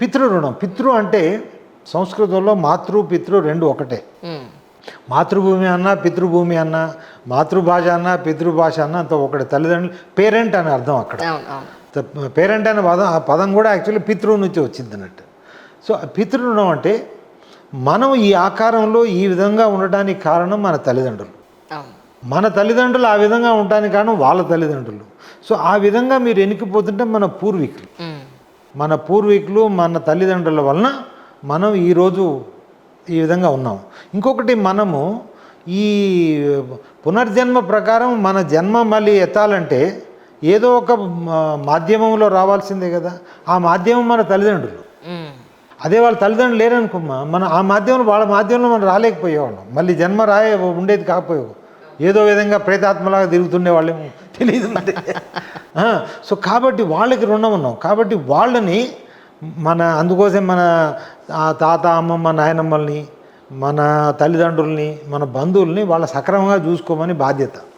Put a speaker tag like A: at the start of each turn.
A: పితృ రుణం. పితృ అంటే సంస్కృతంలో మాతృ పితృ రెండు ఒకటే. మాతృభూమి అన్న పితృభూమి అన్న మాతృభాష అన్న పితృభాష అన్న అంత ఒకటి. తల్లిదండ్రులు పేరెంట్ అని అర్థం అక్కడ. పేరెంట్ అనే పదం ఆ పదం కూడా యాక్చువల్లీ పితృ నుంచి వచ్చింది అన్నట్టు. సో ఆ పితృరుణం అంటే మనం ఈ ఆకారంలో ఈ విధంగా ఉండడానికి కారణం మన తల్లిదండ్రులు. మన తల్లిదండ్రులు ఆ విధంగా ఉండడానికి కారణం వాళ్ళ తల్లిదండ్రులు. సో ఆ విధంగా మీరు ఎన్నికిపోతుంటే మన పూర్వీకులు. మన పూర్వీకులు మన తల్లిదండ్రుల వలన మనం ఈరోజు ఈ విధంగా ఉన్నాం. ఇంకొకటి మనము ఈ పునర్జన్మ ప్రకారం మన జన్మ మళ్ళీ ఎత్తాలంటే ఏదో ఒక మాధ్యమంలో రావాల్సిందే కదా. ఆ మాధ్యమం మన తల్లిదండ్రులు. అదే వాళ్ళ తల్లిదండ్రులు లేరనుకోమ్మా. మన ఆ మాధ్యమంలో వాళ్ళ మాధ్యమంలో మనం రాలేకపోయేవాళ్ళం. మళ్ళీ జన్మ రాయ ఉండేది కాకపోయేవు ఏదో విధంగా ప్రేతాత్మలాగా తిరుగుతుండే వాళ్ళేమో. తెలియదు మరి సో కాబట్టి వాళ్ళకి రుణం ఉన్నాం. కాబట్టి వాళ్ళని మన అందుకోసం మన ఆ తాత అమ్మమ్మ నాయనమ్మల్ని మన తల్లిదండ్రుల్ని మన బంధువుల్ని వాళ్ళ సక్రమంగా చూసుకోమని బాధ్యత.